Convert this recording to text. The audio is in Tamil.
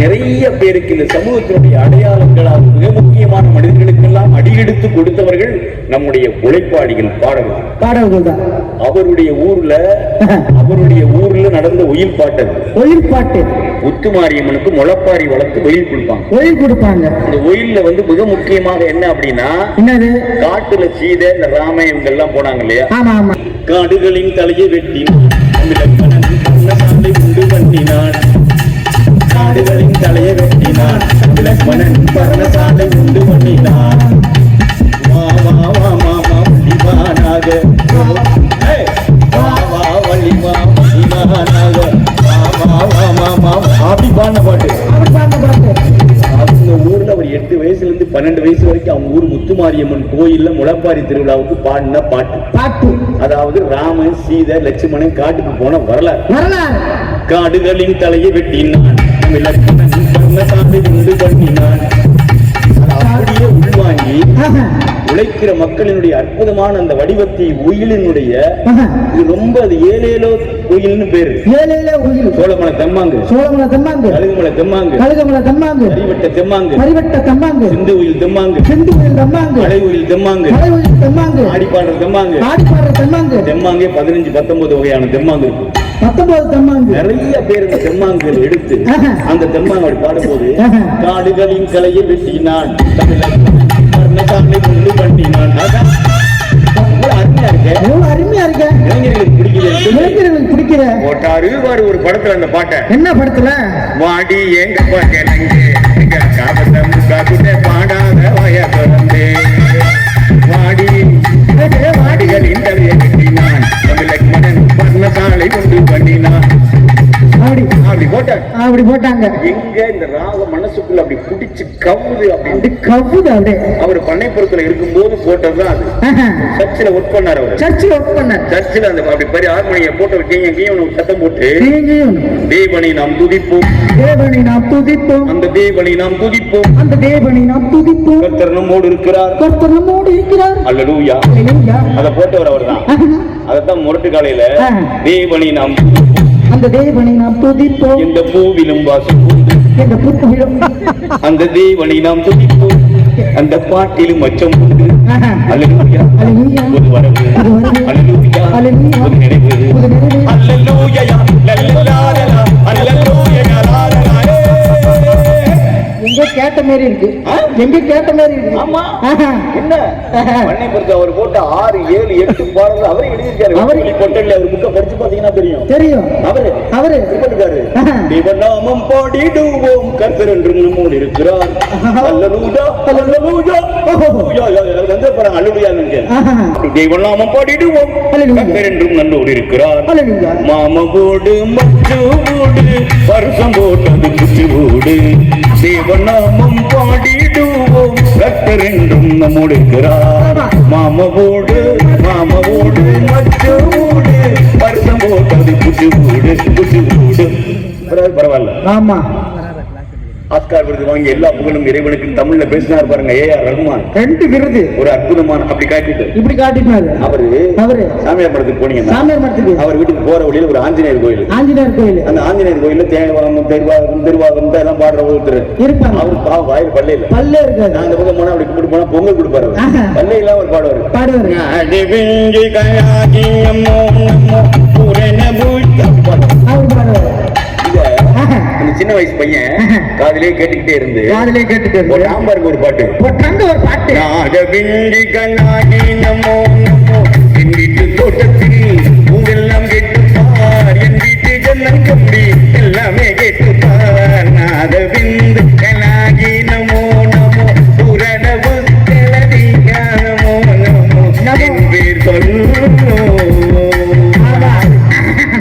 நிறைய பேருக்கு இந்த சமூகத்தினுடைய அடையாளங்களாக மிக முக்கியமான மனிதர்களுக்கெல்லாம் அடியெடுத்து கொடுத்தவர்கள் நம்முடைய உழைப்பாளிகள் பாடல்கள் பாடல்கள் தான் அவருடைய ஊர்ல அவருடைய ஊர்ல நடந்த உயில் பாட்டது. ஒயில் பாட்டு. முத்துமாரியம்மனுக்கு முளப்பாரி வளர்த்து ஒயில் கொடுப்பாங்க. ஒயில் கொடுப்பாங்க. இந்த ஒயில்ல வந்து மிக முக்கியமாக என்ன அப்படின்னா என்னது? காட்டுல சீதை இந்த ராம இவங்க எல்லாம் போனாங்க இல்லையா காடுகளின் தலையை வெட்டி உண்டு பண்ணினான். வெட்டினான் தமிழக்கணன் பர்ணசாலை உண்டு பண்ணினான் வா வா வா மா மா வள்ளிவானாக ஏய், வா வா வள்ளிவா வள்ளிவானாக அப்படி பாடின பாட்டு. அவங்க ஊர்ல ஒரு எட்டு வயசுல இருந்து பன்னெண்டு வயசு வரைக்கும் அவங்க ஊர் முத்துமாரியம்மன் கோயில்ல முளப்பாரி திருவிழாவுக்கு பாடின பாட்டு. பாட்டு அதாவது ராமன் சீதை லட்சுமணன் காட்டுக்கு போன வரலாறு. வரலாறு. காடுகளின் தலையை வெட்டினான். விளக்கணன் பர்ணசாலை உண்டு பண்ணினான் அதை அப்படியே உள்வாங்கி ஆஹா, உழைக்கிற மக்களினுடைய அற்புதமான அந்த வடிவத்தை உயிலினுடைய. இது ரொம்ப அது ஏழேலோ கோயில்னு பேரு. ஏழேல உயில் சோழமலை தெம்மாங்கு. சோழமல தம்மாங்கு. கழுகுமலை தெம்மாங்கு. கழுகமல தம்மாங்கு. கரிவட்ட தெம்மாங்கு. பரிவட்ட தம்மாங்கு. சிந்து உயில் தெம்மாங்கு. செந்து உயில் தம்மாங்கு. மலை உயில் தெம்மாங்கு. மலை உயில் தம்மாங்கு. ஆடிப்பாடுற தெம்மாங்கு. ஆடி பாடுற தம்மாங்கு. தெம்மாங்கே பதினஞ்சு பத்தொன்பது வகையான தெம்மாங்கு இருக்கு. பத்தொன்பது தம்மாங்கு நிறைய பேர் இந்த தெம்மாங்குகள் எடுத்து. அந்த தெம்மாங்க அப்படி பாடும்போது. காடுகளின் கலையை வெட்டினான். உண்டு பண்ணினான். அருமையா இருக்கு? அருமையா இருக்க? இளைஞர்களுக்கு பிடிக்குது இளைஞர்களுக்கு பிடிக்கிற போட்டாரு பாரு ஒரு படத்துல அந்த பாட்டை. என்ன படத்துல? வாடி எங்க பாக்கலங்க எங்க காபத்த முக்கா குட்ட பண்ணினான் அப்படி. அப்படி போட்டாங்க. எங்க இந்த ராக மனசுக்குள்ள அப்படி புடிச்சு கவுது அப்படி அப்படி கவுது அப்படியே. அவர் பண்ணைப்புறத்துல இருக்கும்போது போட்டதுதான் அது. ஆஹா. சர்ச்சில் ஒர்க் பண்ணார் அவர். சர்ச்சில் ஒர்க் பண்ணார். சர்ச்சில் அந்த அப்படி பெரிய ஹார்மோனியை போட்டு ஒரு சத்தம் போட்டு தேவனை நாம் துதிப்போம். தேவனை நாம் துதிப்போம். அந்த தேவனை நாம் துதிப்போம். அந்த தேவனை நாம் துதிப்போம். கர்த்தர் நம்மோடு இருக்கிறார். கர்த்தர் நம்மோடு இருக்கிறார். அல்லலூயா. அல்லேலூயா. அதை போட்டவர் அவர் தான் முரட்டு காலையில. தேவனை நாம். அந்த தேவனை நாம் துதிப்போம். எந்த பூவிலும் புத்தகம் அந்த தேவனை நாம் துதிப்போம். அந்த பாட்டிலும் அச்சம் உண்டு. ஒரு வரவு. அல்லேலூயா. ஒரு நிறைவு எங்க கேட்ட மாதிரி இருக்கு? எங்க கேட்ட மாதிரி இருக்கு. ஆமா. என்ன? அவர் போட்ட ஆறு ஏழு எட்டு பாடல்கள் அவரே எழுதியிருக்காரு. அவரு- பொட்டல்ல அவர் புக்கை படிச்சு பாத்தீங்கன்னா தெரியும். தெரியும். அவரு. அவரு. இருக்காரு. தேவநாமம் பாடிடுவோம். கர்த்தர் என்றும் நம்மோடு இருக்கிறார். அல்லேலூயா அல்லேலூயா வந்து பாருங்க பாடிடுவோம். கர்த்தர் என்றும் நல்லோடு இருக்கிறார். அல்லேலூயா. மாமவோடு மச்சோடு வருஷம் போட்டது குச்சிவோடு தேவநாமம் பாடிடுவோம். கர்த்தர் என்றும் நம்மோடு மாமவோடு மாமவோடு மச்சோடு வருஷம் போட்டது குச்சிவோடு குச்சிவோடு வீடு பரவாயில்ல. ஆமா. ஆஸ்கார் விருது வாங்கி எல்லா புகழும் இறைவனுக்கு தமிழ்ல பேசினார் பாருங்க ஏ ஆர் ரஹ்மான் ரெண்டு விருது. ஒரு அற்புதமான அப்படி காட்டிட்டு. இப்படி காட்டினாரு அவரு அவரு சாமியார் படத்துக்கு போனீங்கன்னா சாமியார் மரத்துக்கு அவர் வீட்டுக்கு போற வழியில ஒரு ஆஞ்சநேயர் கோயில். ஆஞ்சநேயர் கோயில். அந்த ஆஞ்சநேயர் கோயில்ல தேவாரம் திருவாகம் திருவாகம் எல்லாம் பாடுற ஒருத்தர். இருப்பாங்க. அவர் பாவம் வாயில் பல்ல இல்ல. பல்லே இருக்காது. நான் அந்த பக்கம் போனா அப்படி கும்பிட்டு போனா பொங்கல் கொடுப்பாரு. பல்லே இல்லாம அவர் பாடுவார். பாடுவாரு. அடிவிஞ்சி கயாகி நம்மோ நம்மோ பூரண அப்படி பாடுவார். சின்ன வயசு பையன் காதிலே கேட்டுக்கிட்டே இருந்து காதலே கேட்டுட்டு ஒரு இருக்கு ஆம்பாருக்கு ஒரு பாட்டு. போட்டாங்க ஒரு பாட்டு. கண்ணாகி நமோ தோட்டத்தில்